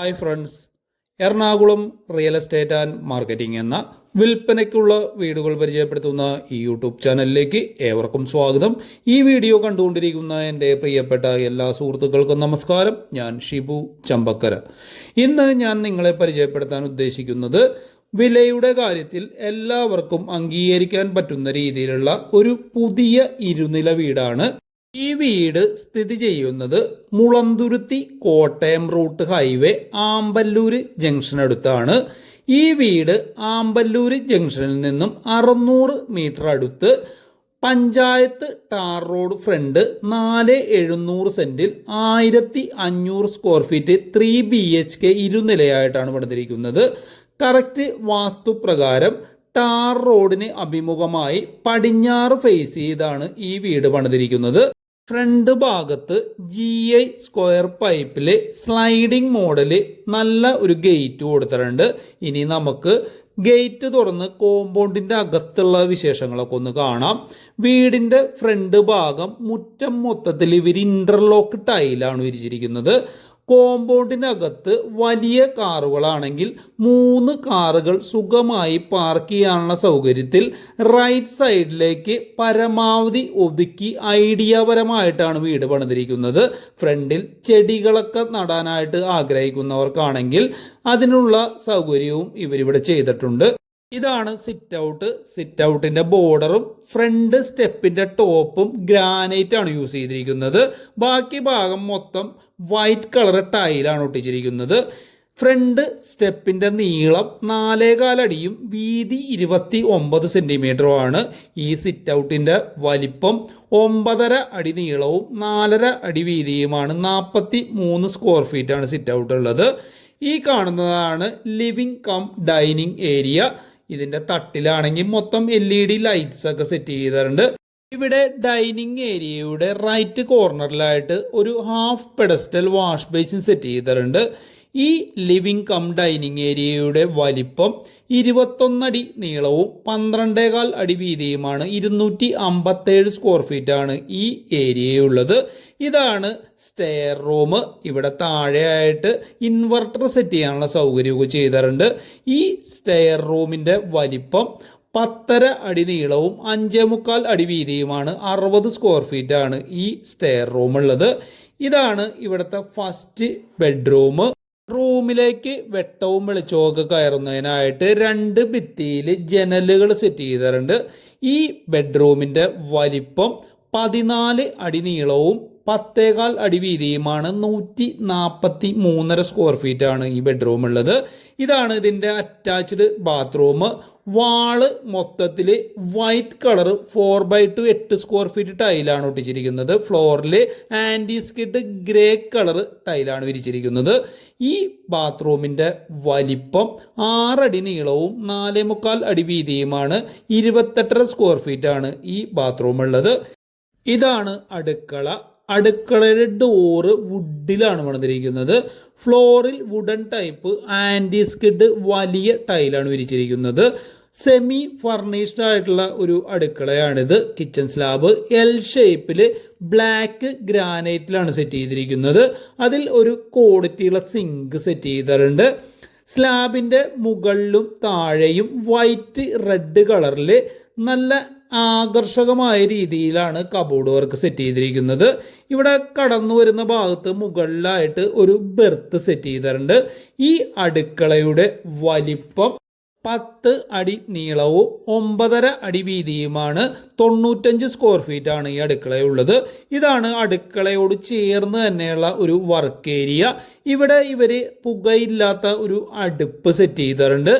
Hi friends Ernakulam real estate and marketing എന്ന വിൽപ്പനയ്ക്കുള്ള വീടുകൾ പരിചയപ്പെടുത്തുന്ന ഈ യൂട്യൂബ് ചാനലിലേക്ക് ഏവർക്കും സ്വാഗതം. ഈ വീഡിയോ കണ്ടുകൊണ്ടിരിക്കുന്ന എന്റെ പ്രിയപ്പെട്ട എല്ലാ സുഹൃത്തുക്കൾക്കും നമസ്കാരം. ഞാൻ ഷിബു ചമ്പക്കര. ഇന്ന് ഞാൻ നിങ്ങളെ പരിചയപ്പെടുത്താൻ ഉദ്ദേശിക്കുന്നത് വിലയുടെ കാര്യത്തിൽ എല്ലാവർക്കും അംഗീകരിക്കാൻ പറ്റുന്ന രീതിയിലുള്ള ഒരു പുതിയ ഇരുനില വീടാണ് ഈ വീട് സ്ഥിതി ചെയ്യുന്നത് Mulanthuruthy Kottayam route highway Amballoor junction അടുത്താണ്. ഈ വീട് ആമ്പല്ലൂർ ജംഗ്ഷനിൽ നിന്നും അറുന്നൂറ് മീറ്റർ അടുത്ത് പഞ്ചായത്ത് ടാർ റോഡ് ഫ്രണ്ട് നാല് എഴുന്നൂറ് സെന്റിൽ ആയിരത്തി അഞ്ഞൂറ് square feet three B H K ഇരുനിലയായിട്ടാണ് പണിതിരിക്കുന്നത്. കറക്റ്റ് വാസ്തുപ്രകാരം ടാർ റോഡിന് അഭിമുഖമായി പടിഞ്ഞാറ് ഫേസ് ചെയ്താണ് ഈ വീട് പണിതിരിക്കുന്നത്. ഫ്രണ്ട് ഭാഗത്ത് ജി ഐ സ്ക്വയർ പൈപ്പിൽ സ്ലൈഡിംഗ് മോഡൽ നല്ല ഒരു ഗേറ്റ് കൊടുത്തിട്ടുണ്ട്. ഇനി നമുക്ക് ഗേറ്റ് തുറന്ന് കോമ്പൗണ്ടിന്റെ അകത്തുള്ള വിശേഷങ്ങളൊക്കെ ഒന്ന് കാണാം. വീടിന്റെ ഫ്രണ്ട് ഭാഗം മുറ്റം മൊത്തത്തിൽ ഇവർ ഇന്റർലോക്ക് ടൈലാണ് വിരിച്ചിരിക്കുന്നത്. കോമ്പൗണ്ടിനകത്ത് വലിയ കാറുകളാണെങ്കിൽ മൂന്ന് കാറുകൾ സുഖമായി പാർക്ക് ചെയ്യാനുള്ള സൗകര്യത്തിൽ റൈറ്റ് സൈഡിലേക്ക് പരമാവധി ഒതുക്കി ഐഡിയാപരമായിട്ടാണ് വീട് പണിതിരിക്കുന്നത്. ഫ്രണ്ടിൽ ചെടികളൊക്കെ നടാനായിട്ട് ആഗ്രഹിക്കുന്നവർക്കാണെങ്കിൽ അതിനുള്ള സൗകര്യവും ഇവരിവിടെ ചെയ്തിട്ടുണ്ട്. ഇതാണ് സിറ്റ് ഔട്ട് സിറ്റ് ഔട്ടിന്റെ ബോർഡറും ഫ്രണ്ട് സ്റ്റെപ്പിന്റെ ടോപ്പും ഗ്രാനൈറ്റ് ആണ് യൂസ് ചെയ്തിരിക്കുന്നത്. ബാക്കി ഭാഗം മൊത്തം വൈറ്റ് കളർ ടൈലാണ് ഒട്ടിച്ചിരിക്കുന്നത്. ഫ്രണ്ട് സ്റ്റെപ്പിന്റെ നീളം നാലേകാലടിയും വീതി ഇരുപത്തി ഒമ്പത് സെന്റിമീറ്ററുമാണ് ഈ സിറ്റ് ഔട്ടിന്റെ വലിപ്പം ഒമ്പതര അടി നീളവും നാലര അടി വീതിയുമാണ്. നാൽപ്പത്തി മൂന്ന് സ്ക്വയർ ഫീറ്റ് ആണ് സിറ്റ് ഔട്ട് ഉള്ളത്. ഈ കാണുന്നതാണ് ലിവിംഗ് കം ഡൈനിങ് ഏരിയ ഇതിന്റെ തട്ടിലാണെങ്കിൽ മൊത്തം എൽ ഇ ഡി ലൈറ്റ്സ് ഒക്കെ സെറ്റ് ചെയ്തിട്ടുണ്ട്. ഇവിടെ ഡൈനിങ് ഏരിയയുടെ റൈറ്റ് കോർണറിലായിട്ട് ഒരു half pedestal wash basin set ചെയ്തിട്ടുണ്ട്. ഈ ലിവിംഗ് കം ഡൈനിങ് ഏരിയയുടെ വലിപ്പം ഇരുപത്തൊന്നടി നീളവും പന്ത്രണ്ടേകാൽ അടി വീതിയുമാണ് ഇരുന്നൂറ്റി അമ്പത്തേഴ് സ്ക്വയർ ഫീറ്റ് ആണ് ഈ ഏരിയയുള്ളത്. ഇതാണ് സ്റ്റെയർ റൂം ഇവിടെ താഴെയായിട്ട് ഇൻവെർട്ടർ സെറ്റ് ചെയ്യാനുള്ള സൗകര്യമൊക്കെ ചെയ്തിട്ടുണ്ട്. ഈ സ്റ്റെയർ റൂമിന്റെ വലിപ്പം പത്തര അടി നീളവും അഞ്ചേ മുക്കാൽ അടി വീതിയുമാണ് അറുപത് സ്ക്വയർ ഫീറ്റ് ആണ് ഈ സ്റ്റെയർ റൂം ഉള്ളത്. ഇതാണ് ഇവിടുത്തെ ഫസ്റ്റ് ബെഡ്റൂം റൂമിലേക്ക് വെട്ടവും വെളിച്ചവും ഒക്കെ കയറുന്നതിനായിട്ട് രണ്ട് ഭിത്തിയിൽ ജനലുകൾ സെറ്റ് ചെയ്തിട്ടുണ്ട്. ഈ ബെഡ്റൂമിന്റെ വലിപ്പം പതിനാല് അടി നീളവും പത്തേകാൽ അടി വീതിയുമാണ്. നൂറ്റി നാൽപ്പത്തി മൂന്നര സ്ക്വയർ ഫീറ്റ് ആണ് ഈ ബെഡ്റൂം ഉള്ളത്. ഇതാണ് ഇതിന്റെ അറ്റാച്ച്ഡ് ബാത്റൂം വാൾ മൊത്തത്തിൽ white colour four by two എട്ട് സ്ക്വയർ ഫീറ്റ് ടൈലാണ് ഒട്ടിച്ചിരിക്കുന്നത്. ഫ്ലോറിൽ ആന്റി സ്കിഡ് ഗ്രേ കളർ ടൈലാണ് വിരിച്ചിരിക്കുന്നത്. ഈ ബാത്റൂമിന്റെ വലിപ്പം ആറടി നീളവും നാലേ മുക്കാൽ അടി വീതിയുമാണ്. ഇരുപത്തെട്ടര സ്ക്വയർ ഫീറ്റ് ആണ് ഈ ബാത്റൂം ഉള്ളത് ഇതാണ് അടുക്കള. അടുക്കളയുടെ ഡോറ് വുഡിലാണ് പണിതിരിക്കുന്നത്. ഫ്ലോറിൽ വുഡൻ ടൈപ്പ് ആന്റി സ്കിഡ് വലിയ ടൈലാണ് വിരിച്ചിരിക്കുന്നത്. സെമി ഫർണിഷ്ഡ് ആയിട്ടുള്ള ഒരു അടുക്കളയാണിത്. കിച്ചൺ സ്ലാബ് എൽ ഷേപ്പിൽ ബ്ലാക്ക് ഗ്രാനൈറ്റിലാണ് സെറ്റ് ചെയ്തിരിക്കുന്നത്. അതിൽ ഒരു ക്വാളിറ്റിയുള്ള സിങ്ക് സെറ്റ് ചെയ്തിട്ടുണ്ട്. സ്ലാബിന്റെ മുകളിലും താഴെയും വൈറ്റ് റെഡ് കളറിൽ നല്ല ആകർഷകമായ രീതിയിലാണ് കബോർഡ് വർക്ക് സെറ്റ് ചെയ്തിരിക്കുന്നത്. ഇവിടെ കടന്നു വരുന്ന ഭാഗത്ത് മുകളിലായിട്ട് ഒരു ബെർത്ത് സെറ്റ് ചെയ്തിട്ടുണ്ട്. ഈ അടുക്കളയുടെ വലിപ്പം പത്ത് അടി നീളവും ഒമ്പതര അടി വീതിയുമാണ് തൊണ്ണൂറ്റഞ്ച് സ്ക്വയർ ഫീറ്റ് ആണ് ഈ അടുക്കളയുള്ളത്. ഇതാണ് അടുക്കളയോട് ചേർന്ന് തന്നെയുള്ള ഒരു വർക്ക് ഏരിയ ഇവിടെ ഇവർ പുകയില്ലാത്ത ഒരു അടുപ്പ് സെറ്റ് ചെയ്തിട്ടുണ്ട്.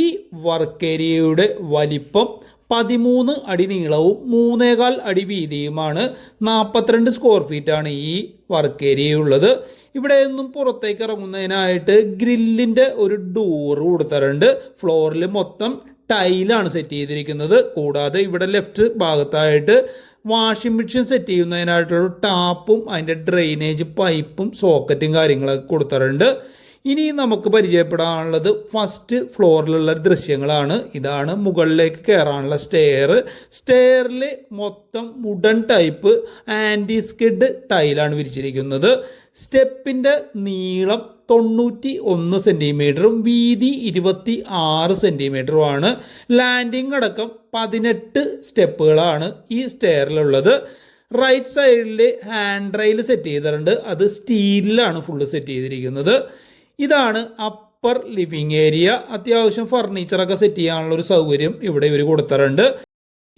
ഈ വർക്ക് ഏരിയയുടെ വലിപ്പം പതിമൂന്ന് അടി നീളവും മൂന്നേകാൽ അടി വീതിയുമാണ്. നാൽപ്പത്തിരണ്ട് സ്ക്വയർ ഫീറ്റാണ് ഈ വർക്ക് ഏരിയ ഉള്ളത്. ഇവിടെ നിന്നും പുറത്തേക്ക് ഇറങ്ങുന്നതിനായിട്ട് ഗ്രില്ലിന്റെ ഒരു ഡോറ് കൊടുത്തിട്ടുണ്ട്. ഫ്ലോറിൽ മൊത്തം ടൈലാണ് സെറ്റ് ചെയ്തിരിക്കുന്നത്. കൂടാതെ ഇവിടെ ലെഫ്റ്റ് ഭാഗത്തായിട്ട് വാഷിംഗ് മെഷീൻ സെറ്റ് ചെയ്യുന്നതിനായിട്ടുള്ള ടാപ്പും അതിന്റെ ഡ്രെയിനേജ് പൈപ്പും സോക്കറ്റും കാര്യങ്ങളൊക്കെ കൊടുത്തിട്ടുണ്ട്. ഇനി നമുക്ക് പരിചയപ്പെടാനുള്ളത് ഫസ്റ്റ് ഫ്ലോറിലുള്ള ദൃശ്യങ്ങളാണ്. ഇതാണ് മുകളിലേക്ക് കയറാനുള്ള സ്റ്റെയർ സ്റ്റെയറിൽ മൊത്തം വുഡൻ ടൈപ്പ് ആന്റി സ്കിഡ് ടൈലാണ് വിരിച്ചിരിക്കുന്നത്. സ്റ്റെപ്പിന്റെ നീളം തൊണ്ണൂറ്റി ഒന്ന് സെന്റിമീറ്ററും വീതി ഇരുപത്തി ആറ് സെന്റിമീറ്ററുമാണ് ലാൻഡിംഗ് അടക്കം പതിനെട്ട് സ്റ്റെപ്പുകളാണ് ഈ സ്റ്റെയറിലുള്ളത് റൈറ്റ് സൈഡിൽ ഹാൻഡ് റെയിൽ സെറ്റ് ചെയ്തിട്ടുണ്ട്. അത് സ്റ്റീലിലാണ് ഫുള്ള് സെറ്റ് ചെയ്തിരിക്കുന്നത്. ഇതാണ് അപ്പർ ലിവിങ് ഏരിയ അത്യാവശ്യം ഫർണിച്ചറൊക്കെ സെറ്റ് ചെയ്യാനുള്ള ഒരു സൗകര്യം ഇവിടെ ഇവർ കൊടുത്തിട്ടുണ്ട്.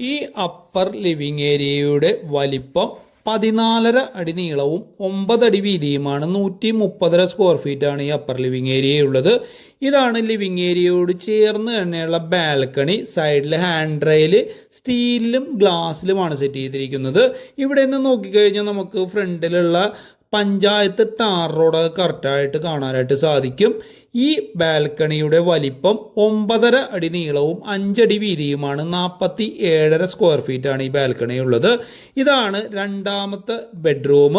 ഈ അപ്പർ ലിവിങ് ഏരിയയുടെ വലിപ്പം പതിനാലര അടി നീളവും ഒമ്പതടി വീതിയുമാണ്. നൂറ്റി മുപ്പതര സ്ക്വയർ ഫീറ്റ് ആണ് ഈ അപ്പർ ലിവിങ് ഏരിയ ഉള്ളത്. ഇതാണ് ലിവിങ് ഏരിയയോട് ചേർന്ന് തന്നെയുള്ള ബാൽക്കണി സൈഡിൽ ഹാൻഡ് റെയിൽ സ്റ്റീലിലും ഗ്ലാസ്സിലുമാണ് സെറ്റ് ചെയ്തിരിക്കുന്നത്. ഇവിടെ നിന്ന് നോക്കിക്കഴിഞ്ഞാൽ നമുക്ക് ഫ്രണ്ടിലുള്ള പഞ്ചായത്ത് ടാർ റോഡ് കറക്റ്റായിട്ട് കാണാനായിട്ട് സാധിക്കും. ഈ ബാൽക്കണിയുടെ വലിപ്പം ഒമ്പതര അടി നീളവും അഞ്ചടി വീതിയുമാണ്. നാൽപ്പത്തി ഏഴര സ്ക്വയർ ഫീറ്റാണ് ഈ ബാൽക്കണി ഉള്ളത് ഇതാണ് രണ്ടാമത്തെ ബെഡ്റൂം.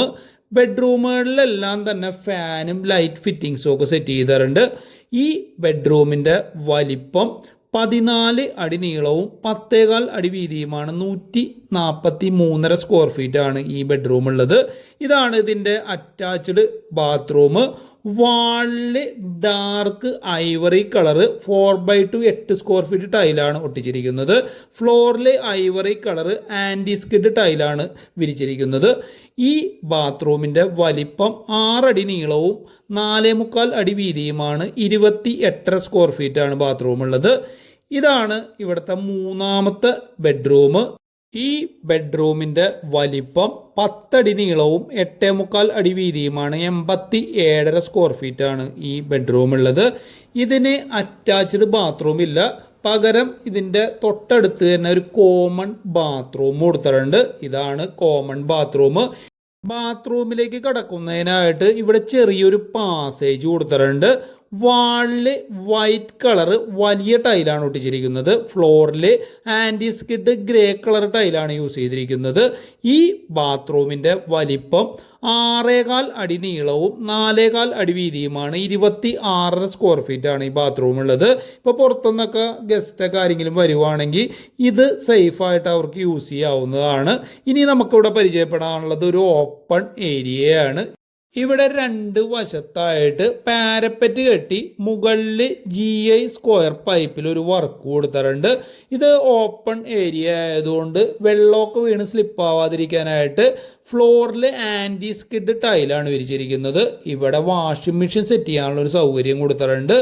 ബെഡ്റൂമുകളിലെല്ലാം തന്നെ ഫാനും ലൈറ്റ് ഫിറ്റിങ്സും ഒക്കെ സെറ്റ് ചെയ്തിട്ടുണ്ട്. ഈ ബെഡ്റൂമിന്റെ വലിപ്പം പതിനാല് അടി നീളവും പത്തേകാൽ അടി വീതിയുമാണ് നൂറ്റി നാൽപ്പത്തി മൂന്നര സ്ക്വയർ ഫീറ്റ് ആണ് ഈ ബെഡ്റൂം ഉള്ളത്. ഇതാണ് ഇതിന്റെ attached bathroom വാളിൽ dark ivory colour four by two എട്ട് സ്ക്വയർ ഫീറ്റ് ടൈലാണ് ഒട്ടിച്ചിരിക്കുന്നത്. ഫ്ലോറിൽ ഐവറി കളറ് ആന്റി സ്കിഡ് ടൈലാണ് വിരിച്ചിരിക്കുന്നത്. ഈ ബാത്റൂമിന്റെ വലിപ്പം ആറടി നീളവും നാലേ മുക്കാൽ അടി വീതിയുമാണ് ഇരുപത്തി എട്ടര സ്ക്വയർ ഫീറ്റാണ് ബാത്റൂം ഉള്ളത് ഇതാണ് ഇവിടുത്തെ മൂന്നാമത്തെ ബെഡ്റൂം ഈ ബെഡ്റൂമിന്റെ വലിപ്പം പത്തടി നീളവും എട്ടേ മുക്കാൽ അടി വീതിയുമാണ്. എൺപത്തി ഏഴര സ്ക്വയർ ഫീറ്റ് ആണ് ഈ ബെഡ്റൂം ഉള്ളത്. ഇതിന് അറ്റാച്ച്ഡ് ബാത്റൂം ഇല്ല. പകരം ഇതിന്റെ തൊട്ടടുത്ത് തന്നെ ഒരു കോമൺ ബാത്റൂം കൊടുത്തിട്ടുണ്ട്. ഇതാണ് കോമൺ ബാത്റൂം ബാത്റൂമിലേക്ക് കടക്കുന്നതിനായിട്ട് ഇവിടെ ചെറിയൊരു പാസേജ് കൊടുത്തിട്ടുണ്ട്. വാളിൽ വൈറ്റ് കളറ് വലിയ ടൈലാണ് ഒട്ടിച്ചിരിക്കുന്നത്. ഫ്ലോറിൽ ആന്റി സ്കിഡ് ഗ്രേ കളർ ടൈലാണ് യൂസ് ചെയ്തിരിക്കുന്നത്. ഈ ബാത്റൂമിന്റെ വലിപ്പം ആറേകാൽ അടി നീളവും നാലേകാൽ അടി വീതിയുമാണ്. ഇരുപത്തി ആറര സ്ക്വയർ ഫീറ്റ് ആണ് ഈ ബാത്റൂം ഉള്ളത്. ഇപ്പോൾ പുറത്തുനിന്നൊക്കെ ഗസ്റ്റൊക്കെ ആരെങ്കിലും വരുവാണെങ്കിൽ ഇത് സേഫായിട്ട് അവർക്ക് യൂസ് ചെയ്യാവുന്നതാണ്. ഇനി നമുക്കിവിടെ പരിചയപ്പെടാനുള്ളത് ഒരു ഓപ്പൺ ഏരിയയാണ് ഇവിടെ രണ്ട് വശത്തായിട്ട് പാരപ്പറ്റ് കെട്ടി മുകളിൽ ജി ഐ സ്ക്വയർ പൈപ്പിൽ ഒരു വർക്ക് കൊടുത്തിട്ടുണ്ട്. ഇത് ഓപ്പൺ ഏരിയ ആയതുകൊണ്ട് വെള്ളമൊക്കെ വീണ് സ്ലിപ്പ് ആവാതിരിക്കാനായിട്ട് ഫ്ലോറിൽ ആന്റി സ്കിഡ് ടൈലാണ് വിരിച്ചിരിക്കുന്നത്. ഇവിടെ വാഷിംഗ് മെഷീൻ സെറ്റ് ചെയ്യാനുള്ള ഒരു സൗകര്യം കൊടുത്തിട്ടുണ്ട്.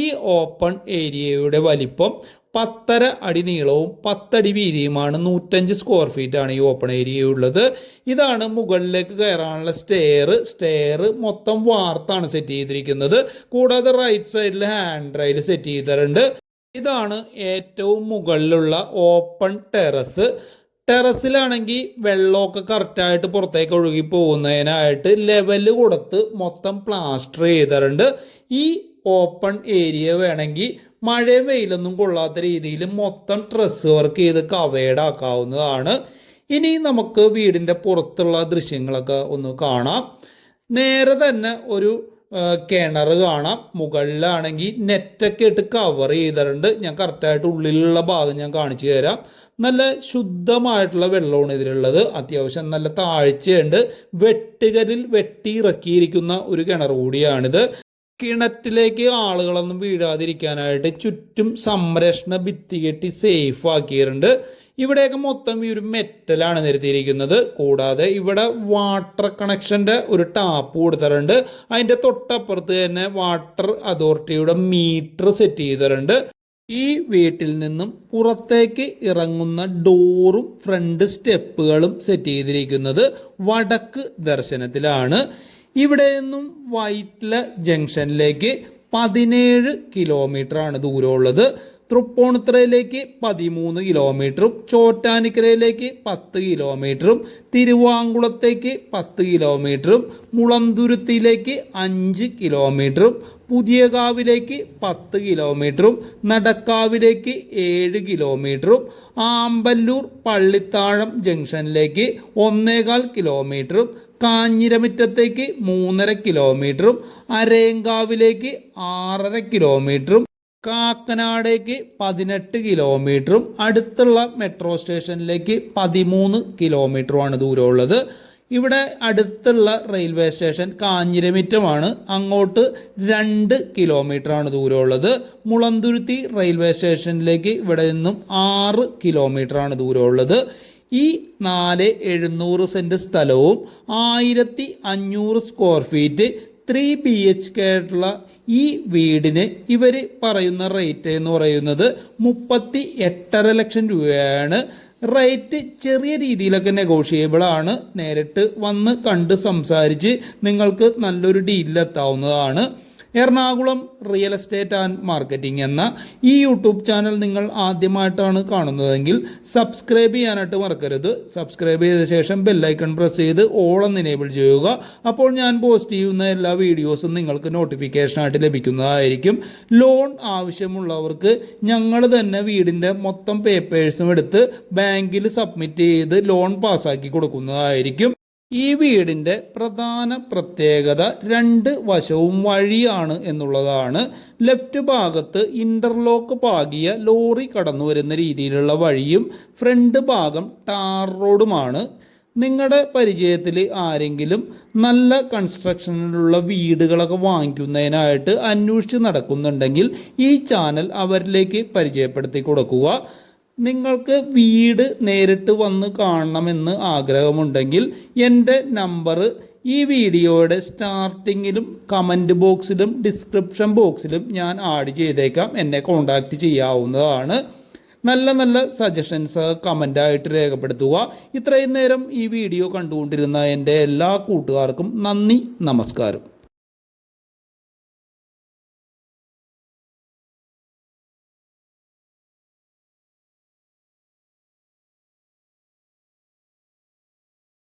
ഈ ഓപ്പൺ ഏരിയയുടെ വലിപ്പം പത്തര അടി നീളവും പത്തടി വീതിയുമാണ് നൂറ്റഞ്ച് സ്ക്വയർ ഫീറ്റ് ആണ് ഈ ഓപ്പൺ ഏരിയ ഉള്ളത്. ഇതാണ് മുകളിലേക്ക് കയറാനുള്ള സ്റ്റെയർ സ്റ്റെയർ മൊത്തം വാർത്താണ് സെറ്റ് ചെയ്തിരിക്കുന്നത്. കൂടാതെ റൈറ്റ് സൈഡിൽ ഹാൻഡ് റൈൽ സെറ്റ് ചെയ്തിട്ടുണ്ട്. ഇതാണ് ഏറ്റവും മുകളിലുള്ള ഓപ്പൺ ടെറസ് ടെറസിലാണെങ്കിൽ വെള്ളമൊക്കെ കറക്റ്റായിട്ട് പുറത്തേക്ക് ഒഴുകി പോകുന്നതിനായിട്ട് ലെവൽ കൊടുത്ത് മൊത്തം പ്ലാസ്റ്റർ ചെയ്തിട്ടുണ്ട്. ഈ ഓപ്പൺ ഏരിയ വേണമെങ്കിൽ മഴയും വെയിലൊന്നും കൊള്ളാത്ത രീതിയിൽ മൊത്തം ഡ്രസ്സ് വർക്ക് ചെയ്ത് കവേഡ് ആക്കാവുന്നതാണ് ഇനി നമുക്ക് വീടിന്റെ പുറത്തുള്ള ദൃശ്യങ്ങളൊക്കെ ഒന്ന് കാണാം. നേരെ തന്നെ ഒരു കിണർ കാണാം. മുകളിലാണെങ്കിൽ നെറ്റൊക്കെ ഇട്ട് കവർ ചെയ്തിട്ടുണ്ട്. ഞാൻ കറക്റ്റായിട്ട് ഉള്ളിലുള്ള ഭാഗം ഞാൻ കാണിച്ചു തരാം. നല്ല ശുദ്ധമായിട്ടുള്ള വെള്ളമാണ് ഇതിലുള്ളത്. അത്യാവശ്യം നല്ല താഴ്ചയുണ്ട്. വെട്ടുകരിൽ വെട്ടി ഇറക്കിയിരിക്കുന്ന ഒരു കിണർ കൂടിയാണിത്. കിണറ്റിലേക്ക് ആളുകളൊന്നും വീഴാതിരിക്കാനായിട്ട് ചുറ്റും സംരക്ഷണ ഭിത്തി കെട്ടി സേഫ് ആക്കിയിട്ടുണ്ട്. ഇവിടെയൊക്കെ മൊത്തം ഈ ഒരു മെറ്റലാണ് നിരത്തിയിരിക്കുന്നത്. കൂടാതെ ഇവിടെ വാട്ടർ കണക്ഷന്റെ ഒരു ടാപ്പ് കൊടുത്തിട്ടുണ്ട്. അതിന്റെ തൊട്ടപ്പുറത്ത് തന്നെ വാട്ടർ അതോറിറ്റിയുടെ മീറ്റർ സെറ്റ് ചെയ്തിട്ടുണ്ട്. ഈ വീട്ടിൽ നിന്നും പുറത്തേക്ക് ഇറങ്ങുന്ന ഡോറും ഫ്രണ്ട് സ്റ്റെപ്പുകളും സെറ്റ് ചെയ്തിരിക്കുന്നത് വടക്ക് ദർശനത്തിലാണ്. ഇവിടെ നിന്നും വൈറ്റ്ല ജംഗ്ഷനിലേക്ക് പതിനേഴ് കിലോമീറ്റർ ആണ് ദൂരമുള്ളത്. തൃപ്പൂണിത്തുറയിലേക്ക് പതിമൂന്ന് കിലോമീറ്ററും ചോറ്റാനിക്കരയിലേക്ക് പത്ത് കിലോമീറ്ററും തിരുവാങ്കുളത്തേക്ക് പത്ത് കിലോമീറ്ററും മുളന്തുരുത്തിയിലേക്ക് അഞ്ച് കിലോമീറ്ററും പുതിയകാവിലേക്ക് പത്ത് കിലോമീറ്ററും നടക്കാവിലേക്ക് ഏഴ് കിലോമീറ്ററും ആമ്പല്ലൂർ പള്ളിത്താഴം ജംഗ്ഷനിലേക്ക് ഒന്നേകാൽ കിലോമീറ്ററും കാഞ്ഞിരമുറ്റത്തേക്ക് മൂന്നര കിലോമീറ്ററും അരേങ്കാവിലേക്ക് ആറര കിലോമീറ്ററും കാക്കനാടേക്ക് പതിനെട്ട് കിലോമീറ്ററും അടുത്തുള്ള മെട്രോ സ്റ്റേഷനിലേക്ക് പതിമൂന്ന് കിലോമീറ്ററുമാണ് ദൂരമുള്ളത്. ഇവിടെ അടുത്തുള്ള റെയിൽവേ സ്റ്റേഷൻ കാഞ്ഞിരമിറ്റമാണ്. അങ്ങോട്ട് രണ്ട് കിലോമീറ്ററാണ് ദൂരമുള്ളത്. മുളന്തുരുത്തി റെയിൽവേ സ്റ്റേഷനിലേക്ക് ഇവിടെ നിന്നും ആറ് കിലോമീറ്ററാണ് ദൂരമുള്ളത്. ഈ നാല് എഴുന്നൂറ് സെന്റ് സ്ഥലവും ആയിരത്തി അഞ്ഞൂറ് square feet three B H K ആയിട്ടുള്ള ഈ വീടിന് ഇവർ പറയുന്ന റേറ്റ് എന്ന് പറയുന്നത് മുപ്പത്തി എട്ടര ലക്ഷം രൂപയാണ്. റേറ്റ് ചെറിയ രീതിയിലൊക്കെ നെഗോഷിയബിൾ ആണ്. നേരിട്ട് വന്ന് കണ്ട് സംസാരിച്ച് നിങ്ങൾക്ക് നല്ലൊരു ഡീലിലെത്താവുന്നതാണ് Ernakulam real estate and marketing എന്ന ഈ യൂട്യൂബ് ചാനൽ നിങ്ങൾ ആദ്യമായിട്ടാണ് കാണുന്നതെങ്കിൽ സബ്സ്ക്രൈബ് ചെയ്യാനായിട്ട് മറക്കരുത്. സബ്സ്ക്രൈബ് ചെയ്ത ശേഷം ബെല്ലൈക്കൺ പ്രസ് ചെയ്ത് ഓളം എനേബിൾ ചെയ്യുക. അപ്പോൾ ഞാൻ പോസ്റ്റ് ചെയ്യുന്ന എല്ലാ വീഡിയോസും നിങ്ങൾക്ക് നോട്ടിഫിക്കേഷനായിട്ട് ലഭിക്കുന്നതായിരിക്കും. ലോൺ ആവശ്യമുള്ളവർക്ക് ഞങ്ങൾ തന്നെ വീടിന്റെ മൊത്തം പേപ്പേഴ്സും എടുത്ത് ബാങ്കിൽ സബ്മിറ്റ് ചെയ്ത് ലോൺ പാസ്സാക്കി കൊടുക്കുന്നതായിരിക്കും. ഈ വീടിന്റെ പ്രധാന പ്രത്യേകത രണ്ട് വശവും വഴിയാണ് എന്നുള്ളതാണ്. ലെഫ്റ്റ് ഭാഗത്ത് ഇന്റർലോക്ക് പാകിയ ലോറി കടന്നു വരുന്ന രീതിയിലുള്ള വഴിയും ഫ്രണ്ട് ഭാഗം ടാർ റോഡുമാണ് നിങ്ങളുടെ പരിചയത്തിൽ ആരെങ്കിലും നല്ല കൺസ്ട്രക്ഷനിലുള്ള വീടുകളൊക്കെ വാങ്ങിക്കുന്നതിനായിട്ട് അന്വേഷിച്ച് നടക്കുന്നുണ്ടെങ്കിൽ ഈ ചാനൽ അവരിലേക്ക് പരിചയപ്പെടുത്തി കൊടുക്കുക. നിങ്ങൾക്ക് വീട് നേരിട്ട് വന്ന് കാണണമെന്ന് ആഗ്രഹമുണ്ടെങ്കിൽ എന്റെ നമ്പർ ഈ വീഡിയോയുടെ സ്റ്റാർട്ടിങ്ങിലും കമന്റ് ബോക്സിലും ഡിസ്ക്രിപ്ഷൻ ബോക്സിലും ഞാൻ ആഡ് ചെയ്തേക്കാം. എന്നെ കോൺടാക്റ്റ് ചെയ്യാവുന്നതാണ്. നല്ല നല്ല സജഷൻസ് കമന്റായിട്ട് രേഖപ്പെടുത്തുക. ഇത്രയും നേരം ഈ വീഡിയോ കണ്ടുകൊണ്ടിരുന്ന എന്റെ എല്ലാ കൂട്ടുകാർക്കും നന്ദി നമസ്കാരം.